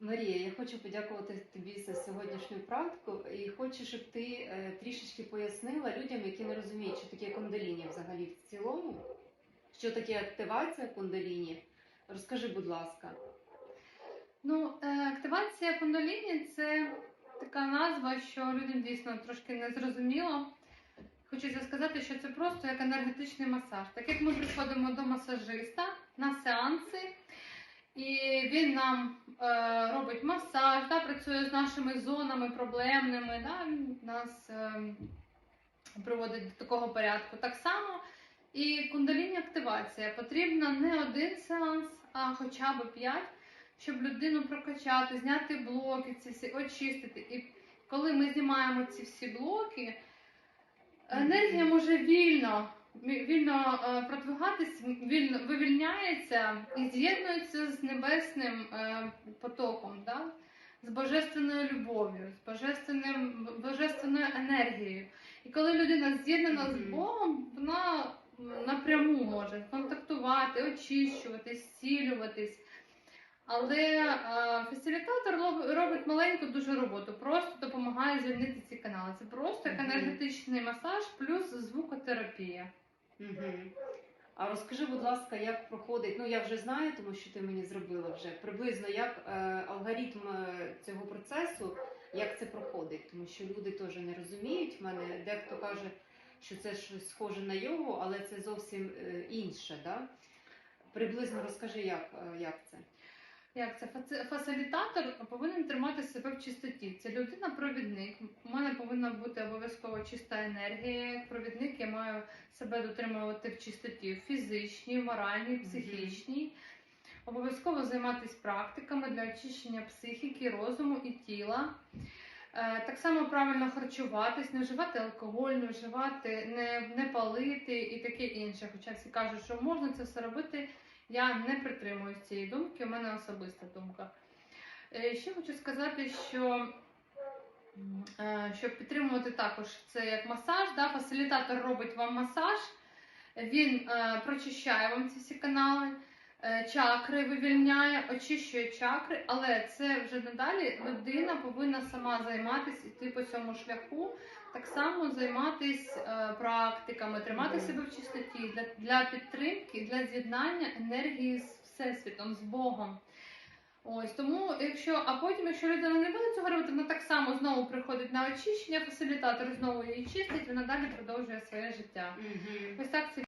Марія, я хочу подякувати тобі за сьогоднішню практику і хочу, щоб ти е, трішечки пояснила людям, які не розуміють, що таке кундаліні взагалі в цілому, що таке активація кундаліні. Розкажи, будь ласка. Ну, е, активація кундаліні це така назва, що людям дійсно трошки не зрозуміло. Хочеться сказати, що це просто як енергетичний масаж. Так як ми приходимо до масажиста на сеанси, і він нам е, робить масаж, да, працює з нашими зонами проблемними, да, нас е, приводить до такого порядку. Так само і кундаліні активація. Потрібно не один сеанс, а хоча б п'ять щоб людину прокачати, зняти блоки, ці всі очистити. І коли ми знімаємо ці всі блоки, енергія може вільно, ві- вільно е, продвигатись, вільно вивільняється і з'єднується з небесним е, потоком, да? з божественною любов'ю, з божественним, божественною енергією. І коли людина з'єднана з Богом, вона напряму може контактувати, очищуватись, зцілюватись. Але е, фасилітатор робить маленьку дуже роботу, просто допомагає звільнити ці канали. Це просто енергетичний масаж плюс звукотерапія. Угу. А розкажи, будь ласка, як проходить, ну я вже знаю, тому що ти мені зробила вже приблизно як е, алгоритм е, цього процесу, як це проходить, тому що люди теж не розуміють. В мене дехто каже, що це щось схоже на йогу, але це зовсім е, інше. Да? Приблизно розкажи, як, е, як це. Як це фасилітатор повинен тримати себе в чистоті. Це людина-провідник. Мене повинна бути обов'язково чиста енергія. Як провідник я маю себе дотримувати в чистоті в фізичній, моральній, психічній. Обов'язково займатися практиками для очищення психіки, розуму і тіла. Е, Так само правильно харчуватись, не вживати алкоголь, не вживати, не, не палити і таке інше. Хоча всі кажуть, що можна це все робити. Я не притримуюсь цієї думки, у мене особиста думка. Е, Ще хочу сказати, що щоб підтримувати також це як масаж, да, фасилітатор робить вам масаж, він е, прочищає вам ці всі канали, е, чакри вивільняє, очищує чакри, але це вже надалі людина повинна сама займатися, йти по цьому шляху, так само займатися е, практиками, тримати себе в чистоті для, для підтримки, для з'єднання енергії з Всесвітом, з Богом. Ось тому, якщо, а потім, якщо людина не буде цього робити, вона так само знову приходить на очищення, фасилітатор знову її чистить, вона далі продовжує своє життя. Угу. Ось так це